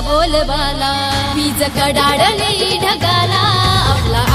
बोलबाला. वीज कडाडले ढगाला आपला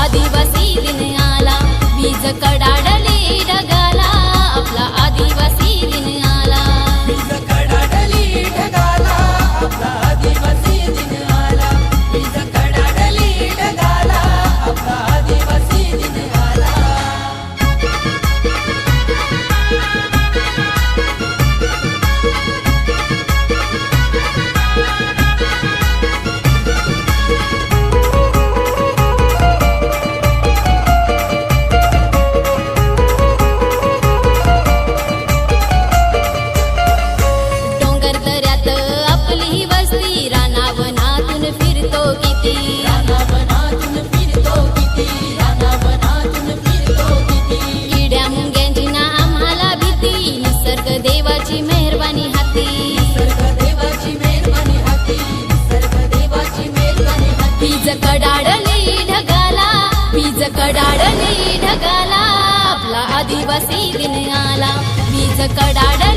कडाडले ढगाला. आपला आदिवासी दिन आला. मीच कडाडले